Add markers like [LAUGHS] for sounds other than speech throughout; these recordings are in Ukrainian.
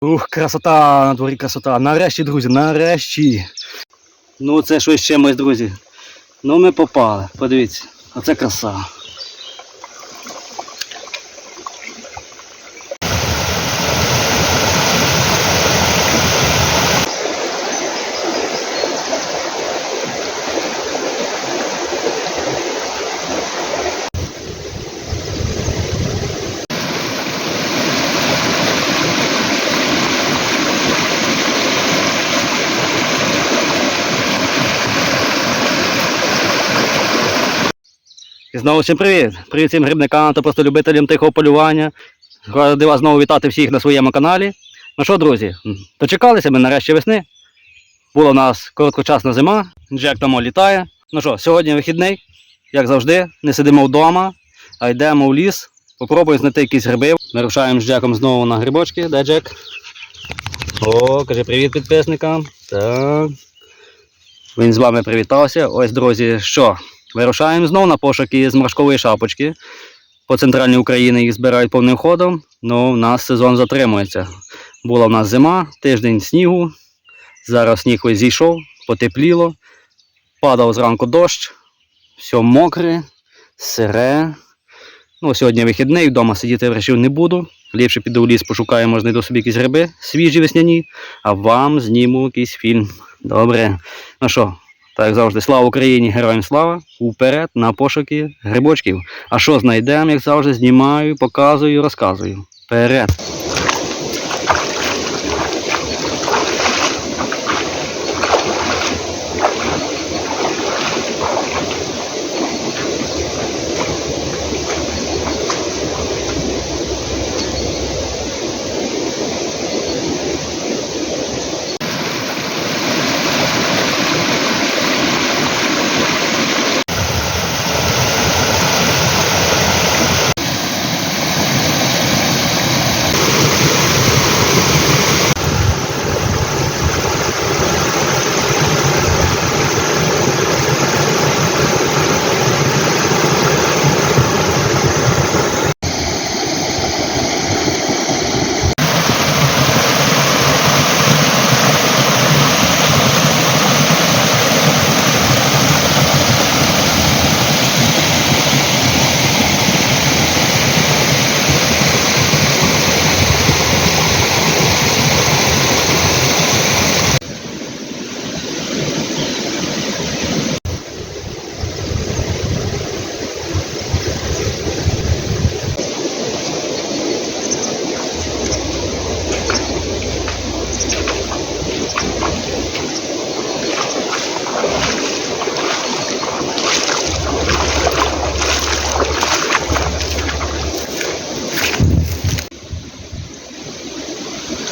Ух, красота на дворі красота. Нарешті, друзі, нарешті. Ну це щось ще ми, друзі. Ну ми попали. Подивіться. Оце краса. Знову всім привіт! Привіт всім грибникам та просто любителям тихого полювання. Ради вас знову вітати всіх на своєму каналі. Ну що, друзі, дочекалися ми нарешті весни. Була у нас короткочасна зима, Джек там літає. Ну що, сьогодні вихідний, як завжди, не сидимо вдома, а йдемо в ліс, попробуємо знайти якісь гриби. Ми рушаємо з Джеком знову на грибочки. Де Джек? О, каже привіт підписникам. Так. Він з вами привітався. Ось, друзі, що? Вирушаємо знову на пошуки з моршкової шапочки. По центральній Україні їх збирають повним ходом, але в нас сезон затримується. Була в нас зима, тиждень снігу. Зараз сніг ось зійшов, потепліло. Падав зранку дощ, все мокре, сире. Ну, сьогодні вихідний, вдома сидіти вирішив не буду. Ліпше піду в ліс, пошукаю, може знайду собі якісь гриби свіжі весняні, а вам зніму якийсь фільм. Добре. Ну що, так як завжди, слава Україні, героям слава! Уперед на пошуки грибочків. А що знайдемо, як завжди, знімаю, показую, розказую. Вперед!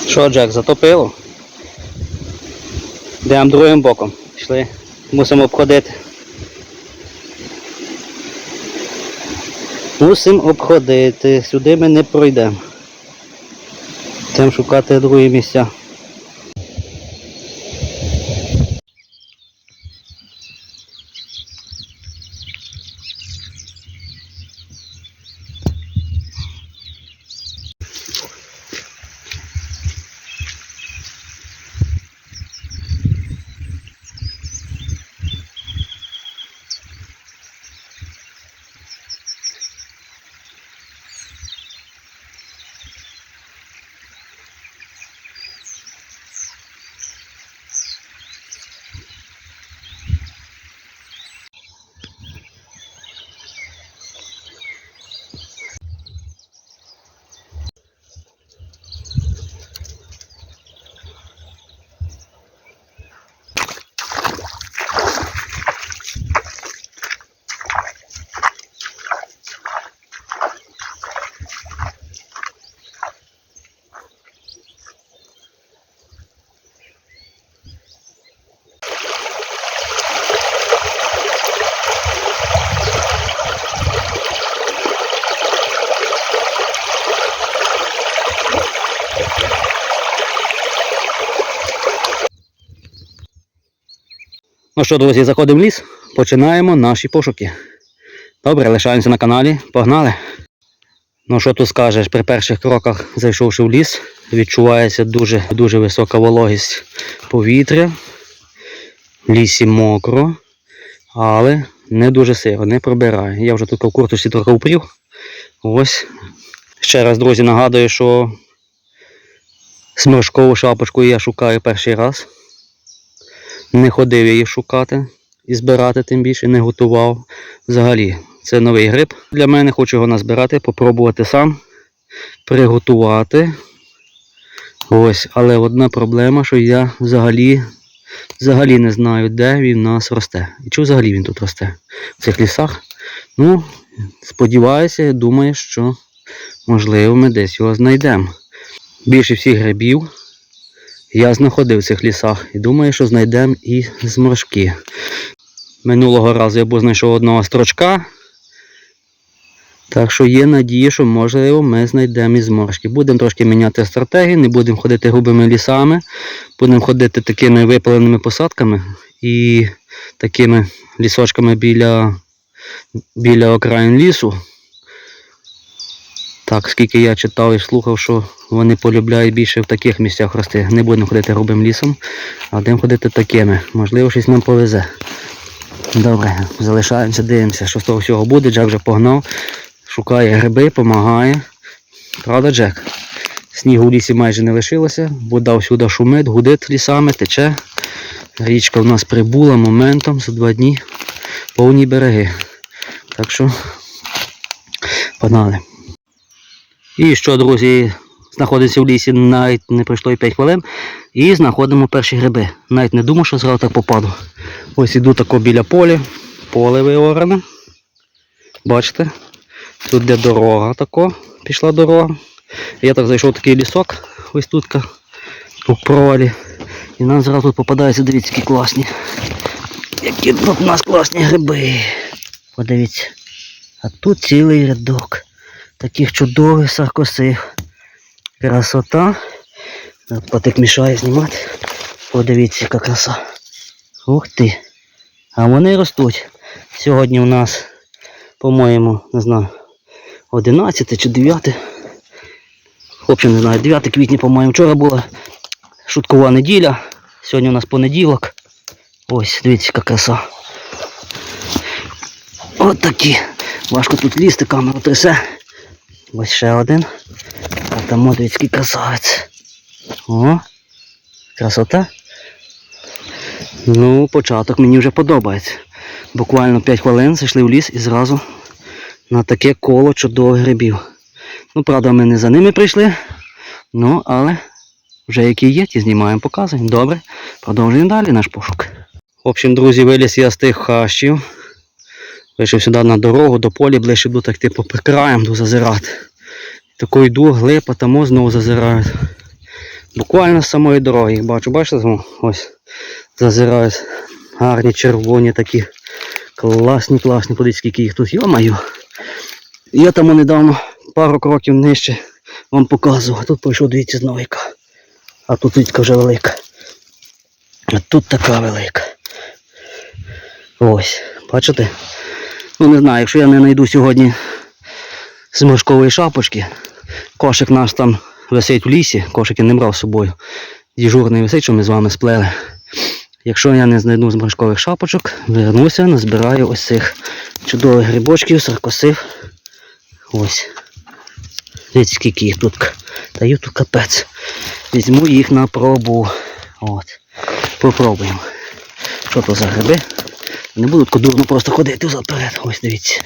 Що, Джек, затопило? Йдемо другим боком. Пішли. Мусимо обходити. Мусимо обходити. Сюди ми не пройдемо. Будемо шукати другі місця. Ну що, друзі, заходимо в ліс, починаємо наші пошуки. Добре, лишаємося на каналі, погнали. Ну що тут скажеш, при перших кроках, зайшовши в ліс, Відчувається дуже, дуже висока вологість повітря. В лісі мокро, але не дуже сиро, не пробирає. Я вже тут в курточці трохи упрів. Ось. Ще раз, друзі, нагадую, що сморшкову шапочку я шукаю перший раз. Не ходив її шукати і збирати, тим більше не готував. Взагалі, це новий гриб для мене. Хочу його назбирати, попробувати сам, приготувати. Ось, але одна проблема, що я взагалі, взагалі не знаю, де він у нас росте. І чи взагалі він тут росте в цих лісах. Ну, сподіваюся, думаю, що можливо ми десь його знайдемо. Більше всіх грибів я знаходив в цих лісах і думаю, що знайдемо і зморшки. Минулого разу я був знайшов одного строчка. Так що є надія, що можливо ми знайдемо і зморшки. Будемо трошки міняти стратегію, не будемо ходити грубими лісами, будемо ходити такими випаленими посадками і такими лісочками біля, біля окраїн лісу. Так, скільки я читав і слухав, що вони полюбляють більше в таких місцях рости. Не будемо ходити грубим лісом, а будемо ходити такими. Можливо, щось нам повезе. Добре, залишаємося, дивимося, що з того всього буде. Джек вже погнав, шукає гриби, допомагає. Правда, Джек? Снігу в лісі майже не лишилося, вода всюди шумить, гудить лісами, тече. Річка в нас прибула моментом за два дні повні береги. Так що погнали. І що, друзі, знаходиться в лісі, навіть не пройшло і 5 хвилин. І знаходимо перші гриби. Навіть не думав, що зразу так попаду. Ось іду тако біля поля, поле виоране. Бачите? Тут де дорога тако, пішла дорога. Я так зайшов такий лісок, ось тут у провалі. І нам зразу тут попадаються, дивіться, які класні. Які тут у нас класні гриби. Подивіться. А тут цілий рядок таких чудових саркосив. Красота. Потик мішає знімати. Подивіться, яка краса. Ух ти. А вони ростуть. Сьогодні у нас, по-моєму, не знаю, 11 чи 9. В общем, не знаю, 9 квітня, по-моєму, вчора була шуткова неділя. Сьогодні у нас понеділок. Ось, дивіться, яка краса. От такі. Важко тут лізти, камеру трясе. Ось ще один. А там от красавець. О, красота. Ну, початок мені вже подобається. Буквально 5 хвилин зайшли в ліс і зразу на таке коло чудових грибів. Ну, правда, ми не за ними прийшли. Ну, але вже які є, ті знімаємо, показуємо. Добре, продовжуємо далі наш пошук. В общем, друзі, виліз я з тих хащів. Вийшов сюди на дорогу, до поля ближче буду так типу по краям буду зазирати. Таку йду, глипа, там знову зазирають. Буквально з самої дороги їх бачу, бачите? Ось зазирають. Гарні червоні такі. Класні, класні, подивіться, скільки їх тут, йо-маю. Я там недавно пару кроків нижче вам показував. Тут пройшов, дивіться, знову яка. А тут вітька вже велика. А тут така велика. Ось, бачите? Ну не знаю, якщо я не знайду сьогодні зморшкової шапочки, кошик наш там висить в лісі, кошик я не брав з собою. Діжурний висить, що ми з вами сплели. Якщо я не знайду зморшкових шапочок, вернуся, назбираю ось цих чудових грибочків, саркосив. Ось. Дивіться, скільки їх тут. Даю тут капець. Візьму їх на пробу. От. Попробуємо. Що то за гриби? Не буду тако дурно просто ходити вперед. Ось дивіться.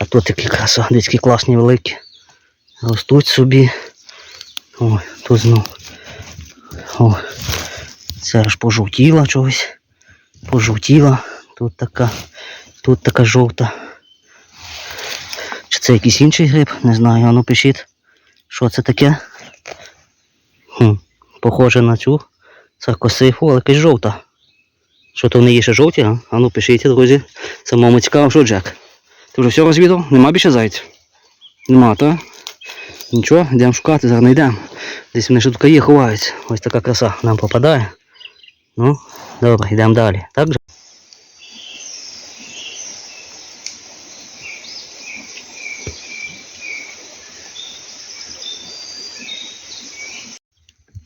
А тут такі краса, які класні великі. Ростуть собі. Ой, тут знов. О, це аж пожовтіла чогось. Пожовтіла. Тут така, тут така жовта. Чи це якийсь інший гриб? Не знаю, а ну пишіть. Що це таке? Хм, похоже на цю саркосифу, але якась жовта. Що то в неї ще жовті, а? А ну пишіть, друзі. Самому цікаво, що Джек. Ти вже все розвідав? Нема більше зайців? Нема, так? Нічого, йдемо шукати, зараз знайдемо. Десь вони ще тут є, ховаються. Ось така краса нам попадає. Ну, добре, йдемо далі. Так же?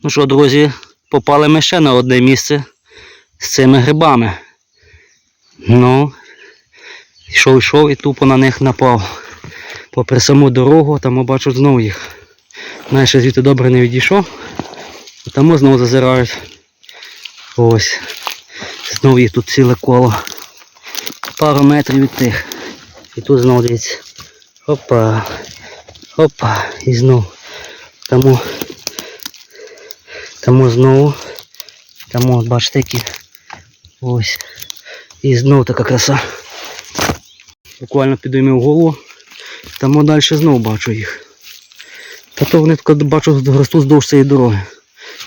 Ну що, друзі, попали ми ще на одне місце з цими грибами. Ну, йшов, йшов і тупо на них напав. Попри саму дорогу, там бачу знову їх. Знаєш, звідти добре не відійшов. І Тому знову зазирають. Ось. Знову їх тут ціле коло. Пару метрів від тих. І тут знову дивіться. Опа. Опа. І знову. Тому. Тому знову. Тому бачите які. Ось. І знову така краса. Буквально підіймив голову. Тому далі знову бачу їх. Та то вони тако бачу ростуть вздовж цієї дороги.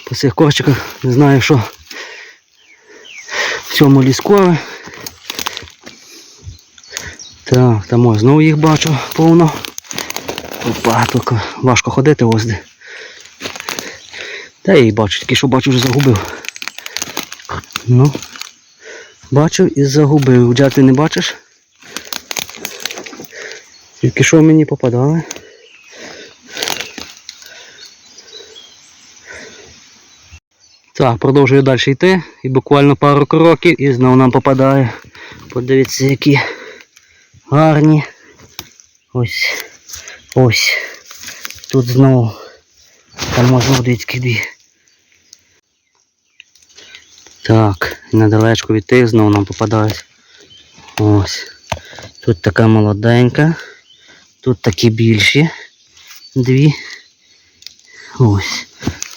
По цих корчиках не знаю що. В цьому ліскове. Так, там ось знову їх бачу повно. Опа, тільки важко ходити ось де. Та я їх бачу, тільки що бачу вже загубив. Ну, бачив і загубив. Джа, ти не бачиш? Тільки що мені попадали. Так, продовжую далі йти. І буквально пару кроків і знову нам попадає. Подивіться, які гарні. Ось. Ось. Тут знову. Там можна дві. Так, недалечко від тих знову нам попадають. Ось. Тут така молоденька. Тут такі більші. Дві. Ось.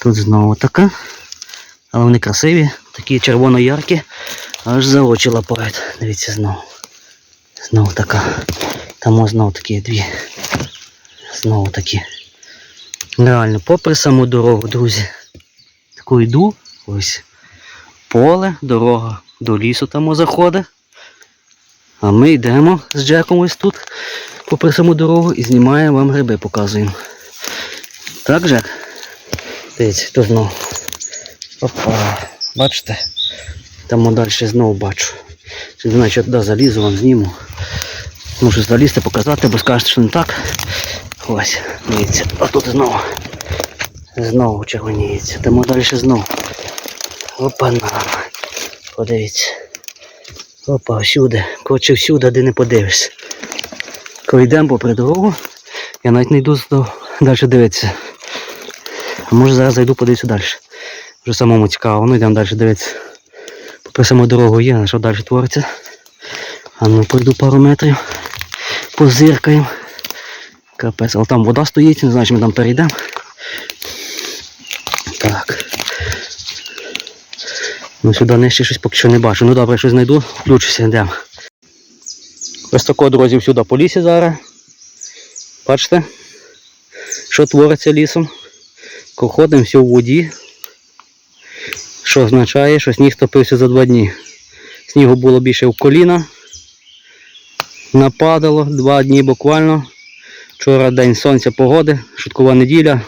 Тут знову така. Але вони красиві, такі червоно-яркі, аж за очі лапають. Дивіться знову. Знову така. Там знову такі дві. Знову такі. Реально, попри саму дорогу, друзі. Таку йду, ось поле, дорога до лісу там заходить. А ми йдемо з Джеком ось тут, попри саму дорогу, і знімаємо вам гриби, показуємо. Так, Джек? Дивіться, тут знову. Опа, бачите? Там далі знову бачу. Не знаю, що туди залізу, вам зніму. Можу залізти, показати, бо скажете, що не так. Ось, дивіться, а тут знову. Знову червоніється. Там далі знову. Опа на. Подивіться. Опа, всюди. Коротше всюди, де не подивишся. Коли йдемо попри дорогу, я навіть не йду далі дивитися. А може зараз зайду, подивлюся далі. Вже самому цікаво, ну йдемо далі дивитися. Попри саму дорогу є, а що далі твориться. А ну пройду пару метрів. Позиркаємо. Капець, але там вода стоїть, не знаю, чи ми там перейдемо. Ну сюди нижче щось поки що не бачу. Ну добре, щось знайду, включуся, йдемо. Ось такого, друзі, всюди по лісі зараз. Бачите, що твориться лісом. Ходимо все в воді. Що означає, що сніг стопився за два дні. Снігу було більше в коліна. Нападало два дні буквально. Вчора день сонця погоди, шуткова неділя.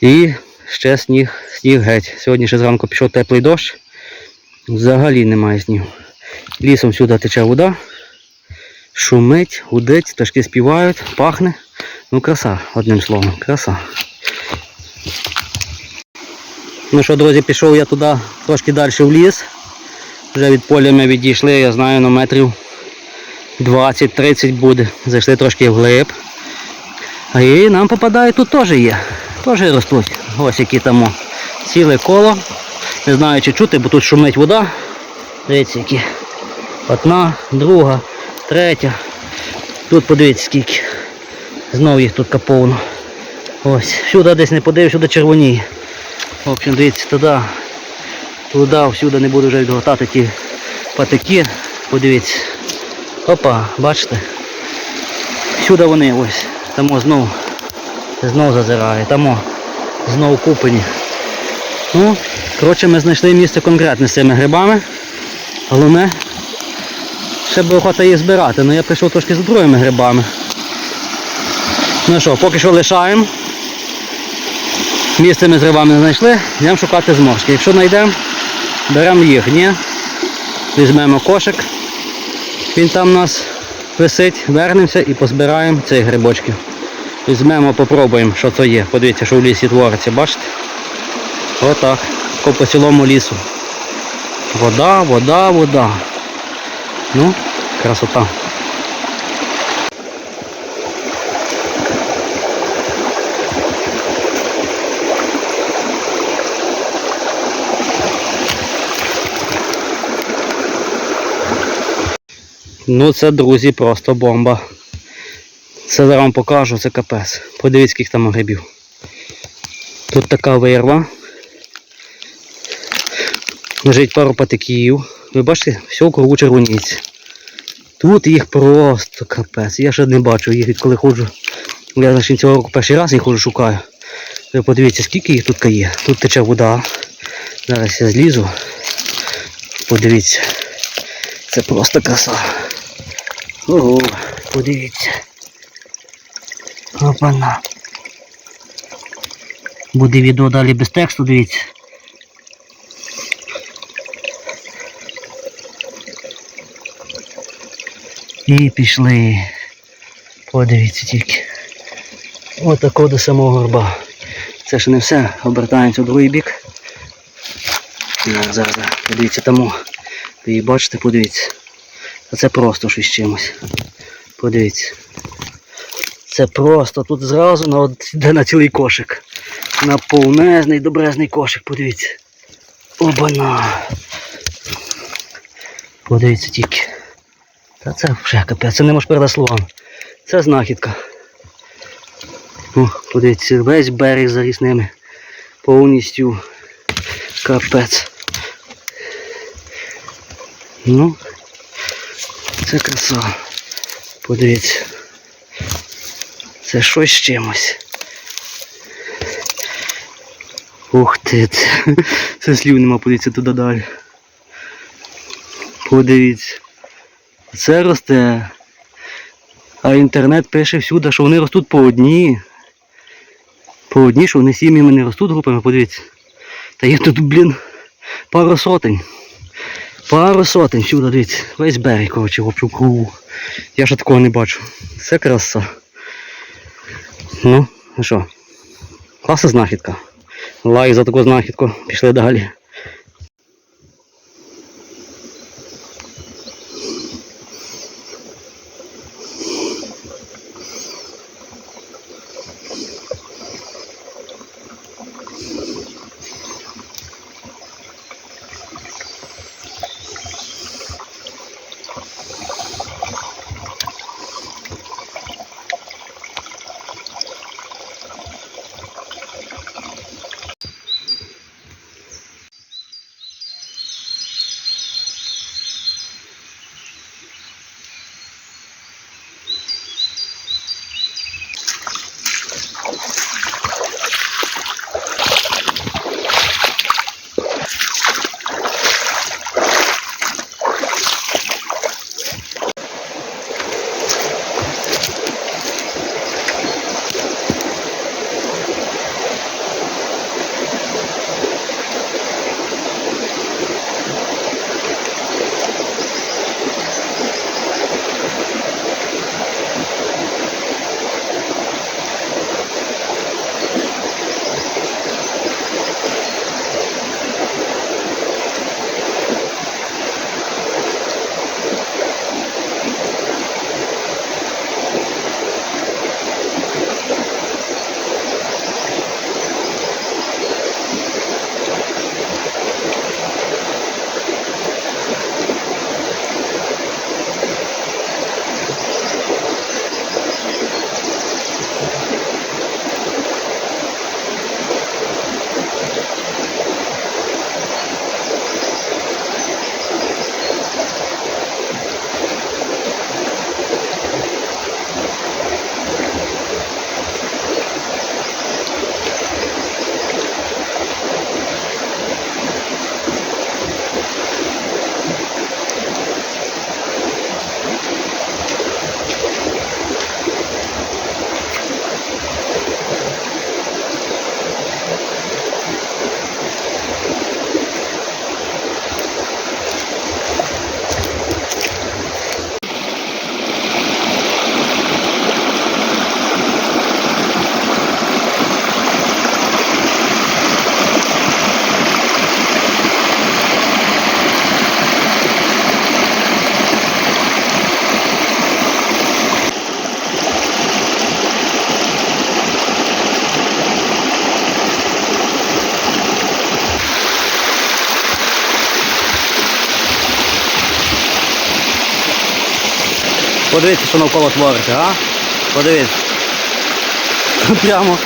І ще сніг, сніг геть. Сьогодні ще зранку пішов теплий дощ. Взагалі немає снігу. Лісом сюди тече вода. Шумить, гудить, пташки співають, пахне. Ну краса, одним словом, краса. Ну що, друзі, пішов я туди трошки далі в ліс. Вже від поля ми відійшли, я знаю, на метрів 20-30 буде. Зайшли трошки вглиб. А і нам попадає тут теж є. Теж ростуть. Ось які там ціле коло. Не знаю чи чути, бо тут шумить вода. Дивіться, які. Одна, друга, третя. Тут подивіться скільки. Знову їх тут каповно. Ось, сюди десь не подивив, сюди червоніє. В общем, дивіться, туди, туди, всюди не буду вже відгортати ті патики. Подивіться. Опа, бачите? Всюди вони ось. Там знову знову зазирає, там знову купені. Ну, коротше, ми знайшли місце конкретне з цими грибами. Головне, ще б охота їх збирати, але я прийшов трошки з другими грибами. Ну що, поки що лишаємо. Місце ми з грибами не знайшли, йдемо шукати зморшки. Якщо знайдемо, беремо їх, ні. Візьмемо кошик. Він там у нас висить, вернемося і позбираємо цих грибочків. Візьмемо, попробуємо, що це є. Подивіться, що в лісі твориться, бачите? Отак. Тако по цілому лісу. Вода, вода, вода. Ну, красота. Ну це, друзі, просто бомба. Це зараз вам покажу, це капець. Подивіться, скільки там грибів. Тут така вирва. Лежить пару патиків. Ви бачите, все кругу червоніць. Тут їх просто капець. Я ще не бачу їх, відколи ходжу. Я значить, цього року перший раз їх ходжу шукаю. Ви подивіться, скільки їх тут є. Тут тече вода. Зараз я злізу. Подивіться. Це просто краса. Ого, подивіться. Опана. Буде відео далі без тексту, дивіться. І пішли. Подивіться тільки. Отако до самого горба. Це ще не все. Обертаємося в другий бік. Зараз, зараз. Подивіться тому. Ви її бачите, подивіться. А це просто щось чимось. Подивіться. Це просто тут зразу йде на цілий кошик. На повнезний добрезний кошик, подивіться. Обана. Подивіться тільки. Та це вже капець, це не можеш передати словам. Це знахідка. О, подивіться, весь берег заріс ними. Повністю капець. Ну, це краса. Подивіться. Це щось з чимось. Ух ти, це, [LAUGHS] це слів нема, подивіться туди далі. Подивіться. Це росте. А інтернет пише всюди, що вони ростуть по одній. По одній, що вони сім'ями не ростуть групами, подивіться. Та їх тут, блін, пару сотень. Пару сотень всюди, дивіться. Весь берег, коротше, в кругу. Я ще такого не бачу. Це краса. Ну, ну що, класна знахідка. Лай за таку знахідку. Пішли далі. Подивіться, що навколо твориться, а? Подивіться. Прямо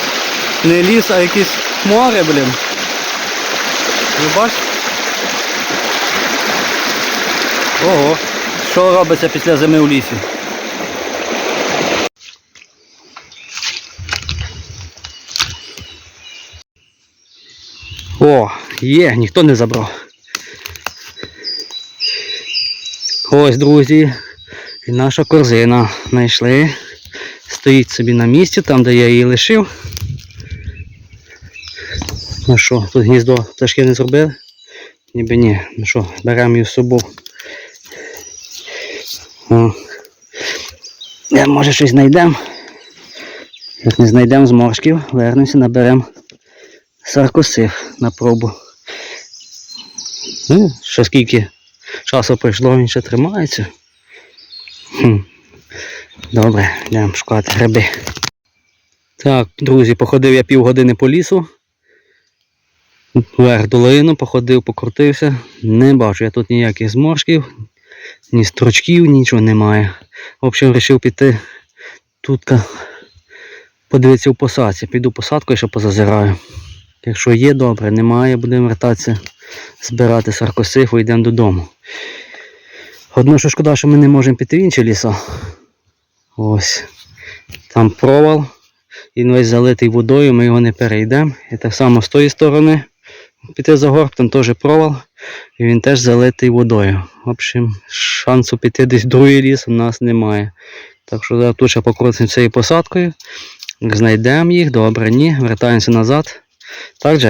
не ліс, а якесь море, блін. Ви бачите? Ого, що робиться після зими у лісі? О, є, ніхто не забрав. Ось, друзі, і наша корзина знайшли. Стоїть собі на місці, там де я її лишив. Ну що, тут гніздо пташки не зробили? Ніби ні. Ну що, беремо її з собою. О. Де, може щось знайдемо. Як не знайдемо зморшків, вернемося, наберемо саркосив на пробу. Ну, ще скільки часу пройшло, він ще тримається. Добре, йдемо шукати гриби. Так, друзі, походив я півгодини по лісу. Вверх долину, походив, покрутився. Не бачу я тут ніяких зморшків, ні строчків, нічого немає. В общем, вирішив піти тут подивитися в посадці. Піду посадку і ще позазираю. Якщо є, добре, немає, будемо вертатися, збирати саркосифу, йдемо додому. Одно, що шкода, що ми не можемо піти в інші ліса. Ось. Там провал. Він весь залитий водою, ми його не перейдемо. І так само з тої сторони піти за горб, там теж провал. І він теж залитий водою. В общем, шансу піти десь в другий ліс у нас немає. Так що зараз тут ще покрутимо цією посадкою. Знайдемо їх, добре, ні, вертаємося назад. Також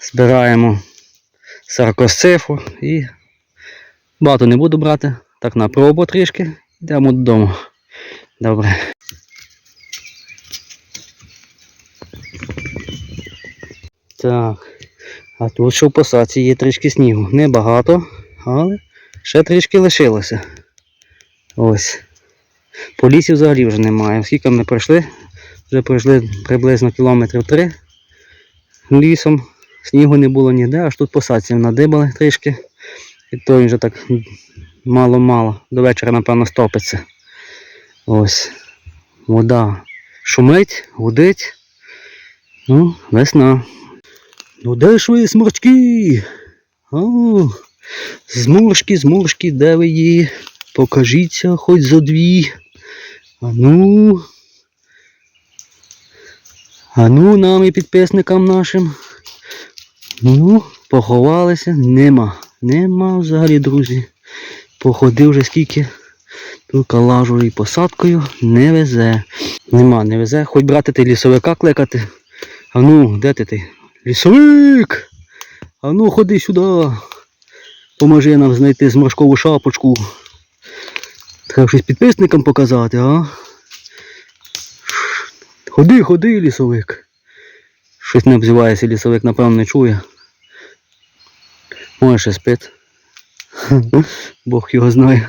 збираємо саркосцифу і багато не буду брати. Так на пробу трішки. Йдемо додому. Добре. Так. А тут що в посадці є трішки снігу. Небагато, але ще трішки лишилося. Ось. По лісі взагалі вже немає. Скільки ми пройшли? Вже пройшли приблизно кілометрів три лісом. Снігу не було ніде, аж тут посадці надибали трішки. І то він вже так мало-мало. До вечора, напевно, стопиться. Ось. Вода шумить, гудить. Ну, весна. Ну де ж ви, сморчки? О, зморшки, зморшки, де ви є? Покажіться хоч за дві. А ну. А ну нам і підписникам нашим. Ну, поховалися, нема. Нема взагалі, друзі. Походив вже скільки. Тут калажу і посадкою не везе. Нема, не везе. Хоч брати ти лісовика кликати. А ну, де ти ти? Лісовик! А ну ходи сюди. Поможи нам знайти зморшкову шапочку. Треба щось підписникам показати, а? Ходи, ходи, лісовик. Щось не обзивається, лісовик, напевно, не чує. Може ще спить. [LAUGHS] Бог його знає.